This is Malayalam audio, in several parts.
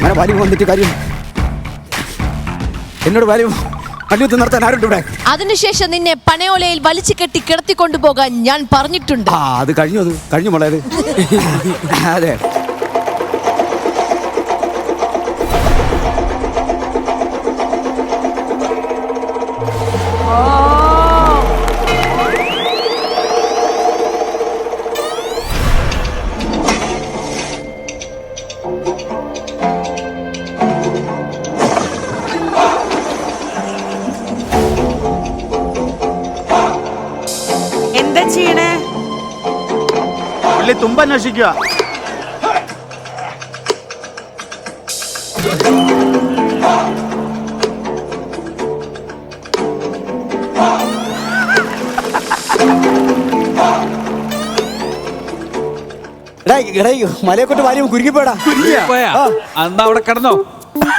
അങ്ങനെ വലിയ വന്നിട്ട് കാര്യം. എന്നോട് വലിയ വണ്ടി നിർത്താൻ ആരുണ്ട് ഇവിടെ? അതിനുശേഷം നിന്നെ പനയോലയിൽ വലിച്ചു കെട്ടി കിടത്തിക്കൊണ്ടുപോകാൻ ഞാൻ പറഞ്ഞിട്ടുണ്ട്. ആ അത് കഴിഞ്ഞു അത്. കഴിഞ്ഞു മോളെ അത്. അതെ. തുമ്പ് അന്വേഷിക്കുക എടാ എടാ മലയെക്കൊണ്ട് വലിയ കുരുങ്ങിപ്പോടാ പോയാ? അന്ന് അവിടെ കിടന്നോ?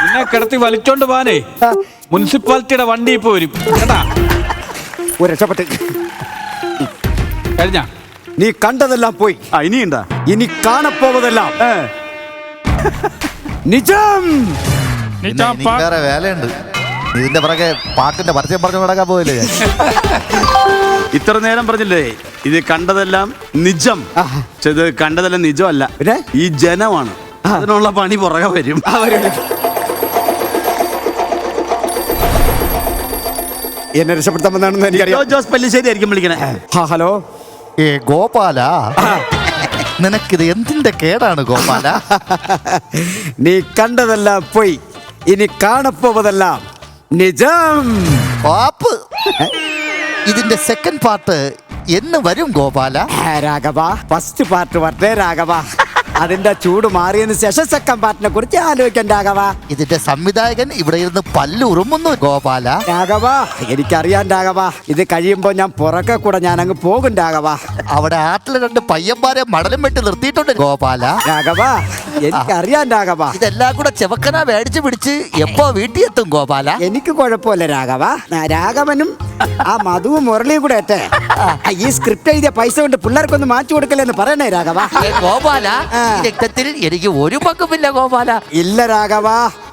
നിന്നെ കിടത്തി വലിച്ചോണ്ട് പോവാനേ. മുനിസിപ്പാലിറ്റിയുടെ വണ്ടി ഇപ്പൊ വരും. കേട്ടാ? ഒരു രക്ഷപ്പെട്ട് കഴിഞ്ഞ? നീ കണ്ടതെല്ലാം പോയി. ആ ഇനിയുണ്ടാ? ഇനി കാണപ്പോവതെല്ലാം. നിജം. വേറെ വേലയുണ്ട്. ഇതിന്റെ പുറകെ പാട്ടിന്റെ പരസ്യം പറഞ്ഞു നടക്കാൻ പോയില്ലേ ഇത്ര നേരം പറഞ്ഞില്ലേ ഇത് കണ്ടതെല്ലാം നിജം. ചെയ്ത് പക്ഷെ ഇത് കണ്ടതെല്ലാം നിജമല്ല. പിന്നെ? ഈ ജനമാണ്. അതിനുള്ള പണി പുറകെ വരും. എന്നെ രക്ഷപ്പെടുത്താൻ വന്നാണെന്ന് ലിജോ എനിക്കറിയാം. ജോസ് പല്ലിശ്ശേരി ആയിരിക്കും വിളിക്കണേ. ആ ഹലോ? ഏ ഗോപാല? നിനക്കിത് എന്തിന്റെ കേടാണ് ഗോപാല? നീ കണ്ടതെല്ലാം പോയി. ഇനി കാണപ്പോവതെല്ലാം നിജം. പാപ്പ് ഇതിന്റെ സെക്കൻഡ് പാർട്ട് എന്ന് വരും ഗോപാല. രാഘവ ഫസ്റ്റ് പാർട്ട് വരട്ടെ രാഘവ. അതിന്റെ ചൂട് മാറിയതിന് ശേഷം സെക്കൻഡ് പാർട്ടിനെ കുറിച്ച് ആലോചിക്കാൻ രാഘവ. ഇതിന്റെ സംവിധായകൻ ഇവിടെ ഇരുന്ന് പല്ലുറുമുന്നു ഗോപാല. രാഘവ എനിക്കറിയാൻ രാഘവ. ഇത് കഴിയുമ്പോ ഞാൻ പുറകെ കൂടെ ഞാൻ അങ്ങ് പോകും രാഘവ. അവിടെ ആട്ടിലെ രണ്ട് പയ്യന്മാരെ മടലും വെട്ടി നിർത്തിയിട്ടുണ്ട് ഗോപാല. രാഘവ എനിക്കറിയാൻ രാഘവ. ഇതെല്ലാം കൂടെ ചെവക്കന മേടിച്ചു പിടിച്ച് എപ്പോ വീട്ടിൽ എത്തും ഗോപാല? എനിക്ക് കുഴപ്പമില്ല രാഘവ. രാഘവനും ആ മധുവും മുരളിയും കൂടെ ഏറ്റെ ഈ സ്ക്രിപ്റ്റ് എഴുതിയ പൈസ കൊണ്ട് പിള്ളേർക്കൊന്ന് മാറ്റി കൊടുക്കലെന്ന് പറയണേ രാഘവ. ഗോപാല രക്തത്തിൽ എനിക്ക് ഒരു പങ്കുമില്ല ഗോപാല. ഇല്ല രാഘവ.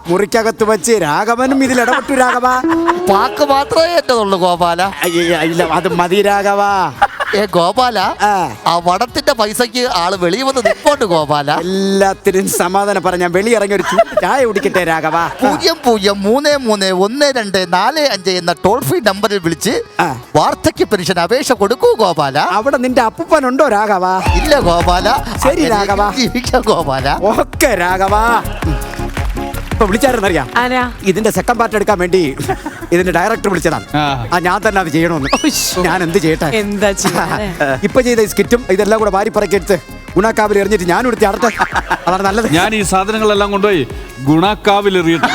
മുറിക്കകത്ത് വെച്ച് രാഘവനും ഇതിൽ ഇടപെട്ടു രാഘവ. പാക്ക് മാത്രമേ എന്റേതുള്ളൂ ഗോപാല. അയ്യ, ഇല്ല അത് മതി രാഘവ. ഏ ഗോപാല ആ. ആ വടത്തിന്റെ പൈസക്ക് ആൾ വെളിയിൽ വന്ന് നിപ്പോണ്ട് ഗോപാല. എല്ലാത്തിനും സമാധാനം പറഞ്ഞ വെളിയിറങ്ങി ഒരു ചൂട് ചായ കുടിക്കട്ടെ രാഘവ. പൂജ്യം പൂജ്യം മൂന്ന് മൂന്ന് ഒന്ന് രണ്ട് നാല് അഞ്ച് എന്ന ടോൾ ഫ്രീ നമ്പറിൽ വിളിച്ച് ആ. വാർദ്ധക്യ പെൻഷൻ അപേക്ഷ കൊടുക്കൂ ഗോപാല. അവിടെ നിന്റെ അപ്പൂപ്പനുണ്ടോ രാഘവ? ഇല്ല ഗോപാല. ശരി, രാഘവ. ജീവിക്കാം ഗോപാല. ഓക്കെ രാഘവ. ഇപ്പൊ വിളിച്ചായിരുന്നറിയാം ആരാ? ഇതിന്റെ സെക്കൻഡ് പാർട്ട് എടുക്കാൻ വേണ്ടി ഇതിന്റെ ഡയറക്ടർ വിളിച്ചതാണ്. ആ. ഞാൻ തന്നെ അത് ചെയ്യണമെന്ന്. ഞാൻ എന്ത് ചെയ്യട്ടെ? എന്താ? ഇപ്പൊ ചെയ്ത ഈ സ്കിറ്റും ഇതെല്ലാം കൂടെ വാരി പറക്കി ഗുണക്കാവിൽ ഗുണാക്കാവിൽ എറിഞ്ഞിട്ട് ഞാൻ എടുത്ത് അടുത്ത അതാണ് നല്ലത്. ഞാൻ ഈ സാധനങ്ങളെല്ലാം കൊണ്ടുപോയി ഗുണക്കാവിൽ എറിയിട്ട്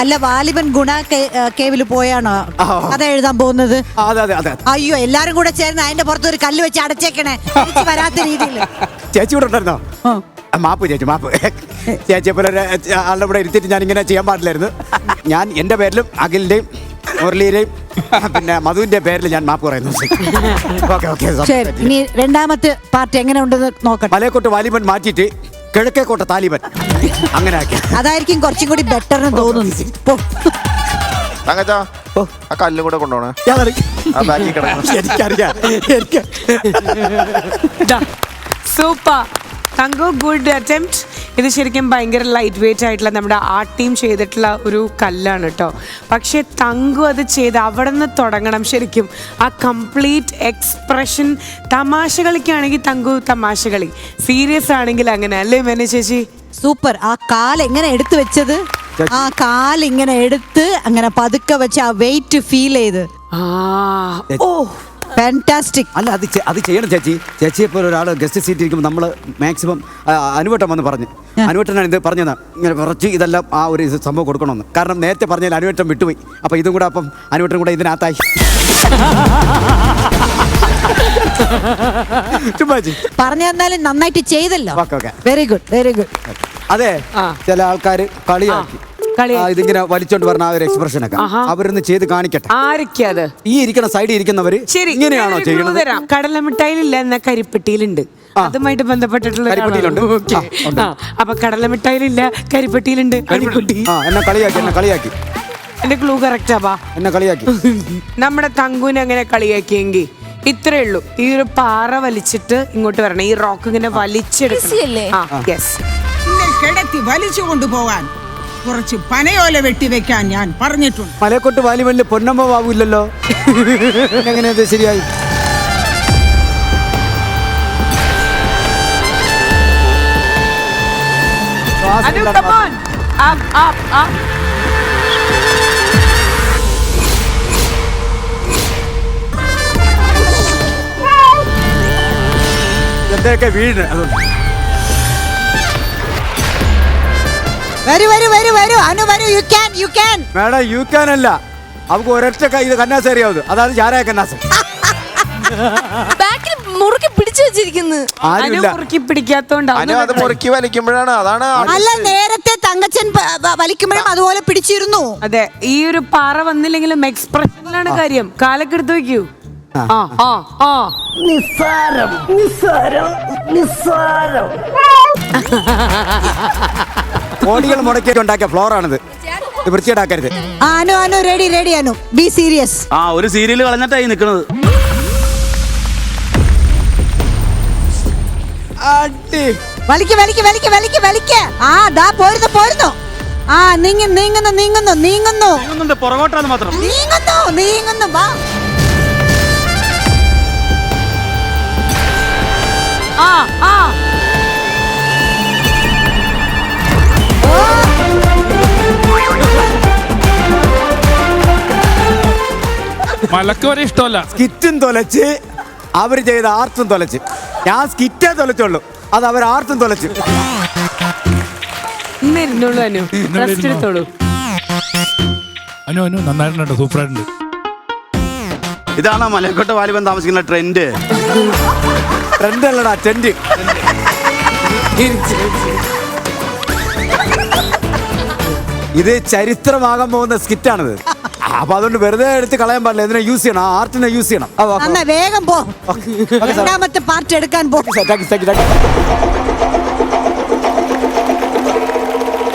അല്ല വാലിബൻ ഗുണ കേവിൽ പോയാണോ? അതെ കഥ എഴുതാൻ പോകുന്നത്. അതെ അതെ അതെ അയ്യോ എല്ലാരും കൂടെ ചേർന്ന് അതിന്റെ പുറത്ത് ഒരു കല്ല് വെച്ച് അടച്ചേക്കണേ. വരാത്ത രീതിയിൽ ചേച്ചി കൂടെ ഉണ്ടായിരുന്നോ? മാപ്പ് ചേച്ചി മാപ്പ്. ചേച്ചിയെ പോലെ ഒരു ആളുടെ കൂടെ ഇരുത്തിയിട്ട് ഞാൻ ഇങ്ങനെ ചെയ്യാൻ പാടില്ലായിരുന്നു. ഞാൻ എന്റെ പേരിലും അഖിലിന്റെയും മുരളിയുടെയും പിന്നെ മധുവിന്റെ പേരിൽ ഞാൻ മാപ്പ് പറയുന്നു. ഓക്കെ ഓക്കെ ശരി ഇനി രണ്ടാമത്തെ പാർട്ടി എങ്ങനെ ഉണ്ടെന്ന് നോക്കട്ടെ. മലയക്കോട്ട് വാലിബൻ മാറ്റിയിട്ട് കിഴക്കേക്കോട്ട താലിബൻ. അങ്ങനെ ആക്കി. അതായിരിക്കും കുറച്ചും കൂടി ബെറ്റർ എന്ന് തോന്നുന്നു. തങ്കച്ചാ. ആ കല്ലും കൂടെ കൊണ്ടുപോണേ. എനിക്കറിയാം എനിക്ക് സൂപ്പർ. തങ്കു ഗുഡ് അറ്റംപ്റ്റ് ഇത് ശരിക്കും ഭയങ്കര ലൈറ്റ് വെയിറ്റ് ആയിട്ടുള്ള നമ്മുടെ ആർട്ട് ടീം ചെയ്തിട്ടുള്ള ഒരു കല്ലാണ് കേട്ടോ പക്ഷേ തങ്കു അത് ചെയ്ത് അവിടെ നിന്ന് തുടങ്ങണം ശരിക്കും. ആ കംപ്ലീറ്റ് എക്സ്പ്രഷൻ തമാശ കളിക്കാണെങ്കിൽ തങ്കു തമാശ കളി സീരിയസ് ആണെങ്കിൽ അങ്ങനെ അല്ലേ മേന ചേച്ചി? സൂപ്പർ ആ കാൽ എങ്ങനെ എടുത്തു വെച്ചത്? ആ കാൽ ഇങ്ങനെ എടുത്ത് അങ്ങനെ പതുക്കെ വെച്ച് ആ വെയിറ്റ് ഫീൽ ചെയ്ത്. ആ. ഓ. ഫാന്റാസ്റ്റിക് അല്ല അത് ചെ- അത് ചെയ്യണം ചേച്ചി. ചേച്ചിയെ പോലെ ഒരാൾ ഗസ്റ്റ് സീറ്റ് ഇരിക്കുമ്പോൾ നമ്മൾ മാക്സിമം അനുവട്ടം വന്ന് പറഞ്ഞു. അനുവട്ടനാണ് ഇത് പറഞ്ഞത്. ഇങ്ങനെ കുറച്ച് ഇതെല്ലാം ആ ഒരു ഇത് സംഭവം കൊടുക്കണമെന്ന്. കാരണം നേരത്തെ പറഞ്ഞാൽ അനുവട്ടം വിട്ടുപോയി. അപ്പൊ ഇതും കൂടെ അപ്പം അനുവട്ടം കൂടെ ഇതിനകത്തായി. ചുമ്മാ ചേച്ചി. പറഞ്ഞു തന്നാലും നന്നായിട്ട് ചെയ്തല്ലോ. Okay, okay. Very good very good അതെ ആ. ചില ആൾക്കാർ കളിയാക്കി. ഇതിങ്ങനെ വലിച്ചോണ്ട് പറഞ്ഞ ആ ഒരു എക്സ്പ്രഷൻ ഒക്കെ. അവരൊന്ന് ചെയ്ത് കാണിക്കട്ടെ. ആരൊക്കെയാ അത്? ഈ ഇരിക്കുന്ന സൈഡിൽ ഇരിക്കുന്നവര് ശരി ഇങ്ങനെയാണോ ചെയ്യുന്നത്? കടല ചെയ്യണത് തരാം എന്ന കരിപ്പെട്ടിയിലുണ്ട്. അതുമായിട്ട് ബന്ധപ്പെട്ടിട്ടുള്ള കരിപ്പെട്ടിയിലുണ്ട്. കടല അപ്പൊ കടലമിഠായിലില്ല കരിപ്പെട്ടിയിലുണ്ട്. കരിപ്പെട്ടി. എന്നെ കളിയാക്കി എന്നെ കളിയാക്കി. എന്റെ ക്ലൂ കറക്റ്റാ എന്നെ കളിയാക്കി. നമ്മുടെ തങ്കുവിനെ അങ്ങനെ കളിയാക്കിയെങ്കിൽ ഇത്രേ ഉള്ളൂ. ഈ ഒരു പാറ വലിച്ചിട്ട് ഇങ്ങോട്ട് വരണം. ഈ റോക്ക് ഇങ്ങനെ? വലിച്ചെടുക്കണം. കിടത്തി വലിച്ചു കൊണ്ടുപോകാൻ കുറച്ച് പനയോല വെട്ടിവെക്കാൻ ഞാൻ പറഞ്ഞിട്ടുണ്ട്. മലക്കോട്ട് വാലിമല്ലിൽ പൊന്നമ്മ ബാബുല്ലല്ലോ എങ്ങനെ ഇത് ശരിയായി? ശ്വാസം അനു ഇല്ലാതെ come on. Up, up, up. എന്തൊക്കെ വീണ് അതുകൊണ്ട്. വരൂ വരൂ വരൂ വരൂ. അനു വരൂ you can you can madam you can അല്ല. അവക്ക് ഒരൊറ്റ കൈ ഇത് കന്നാസ് അറിയാവുന്നത് അതാണ് ചാരായ കന്നാസ്. ബാക്കിൽ മുറുക്കി പിടിച്ചു വെച്ചിരിക്കുന്നു. ആരുമില്ല. മുറുക്കി അനു അത് മുറുക്കി വലിക്കുമ്പോഴാണ്. അതാണ് അല്ല നേരത്തെ തങ്കച്ചൻ പ- വ- വലിക്കുമ്പോഴും അതുപോലെ പിടിച്ചിരുന്നു. അതെ ഈ ഒരു പാറ വന്നില്ലെങ്കിലും എക്സ്പ്രഷനിലാണ് കാര്യം. കാലൊക്കെ എടുത്ത് വെക്കൂ ആ. ആ ആ കോടികൾ മുടക്കി ഉണ്ടാക്കിയ ഫ്ലോർ ആണിത്. ഇത് വൃത്തിയേടാക്കരുത് Anu Anu Anu ready ready Anu. Be serious ആ ഒരു സീരിയൽ കളഞ്ഞിട്ടായി നിൽക്കുന്നത് അടി. വലിക്ക് വലിക്ക് വലിക്ക് വലിക്ക് വലിക്ക്. ആ ദാ പോരുന്നു പോരുന്നു. ആ നീങ്ങി നീങ്ങുന്നു നീങ്ങുന്നു നീങ്ങുന്നു. ഒന്നുണ്ട് പുറകോട്ടാന്ന് മാത്രം. നീങ്ങുന്നു നീങ്ങുന്നു വാ. ആ ആ. മലക്ക് വരെ ഇഷ്ടമല്ല. സ്കിറ്റും തൊലച്ച് അവർ ചെയ്ത ആർത്തും തൊലച്ച്. ഞാൻ സ്കിറ്റേ തൊലച്ചുള്ളൂ. അത് അവർ ആർത്തും തൊലച്ച്. ഇന്ന് ഇരുന്നോളൂ അനു. റെസ്റ്റ് എടുത്തോളൂ. അനു അനു നന്നായിട്ടുണ്ട് സൂപ്പറായിട്ടുണ്ട്. ഇതാണ് മലക്കോട്ട വാലിബൻ താമസിക്കുന്ന ട്രെൻഡ്? ട്രെൻഡ് അല്ലടാ ട്രെൻഡ് ഇത് ചരിത്രമാകാൻ പോകുന്ന സ്കിറ്റാണിത്. അപ്പൊ അതുകൊണ്ട് വെറുതെ എടുത്ത് കളയാൻ പാടില്ല ഇതിനെ യൂസ് ചെയ്യണം ആ ആർട്ടിനെ യൂസ് ചെയ്യണം ആ, വാ, വാ. നന്നാ വേഗം പോ Okay, sir. രണ്ടാമത്തെ പാർട്ട് എടുക്കാൻ പോ Thank you, thank you, thank you.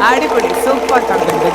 അടിപൊളി സൂപ്പർ കണ്ടന്റ്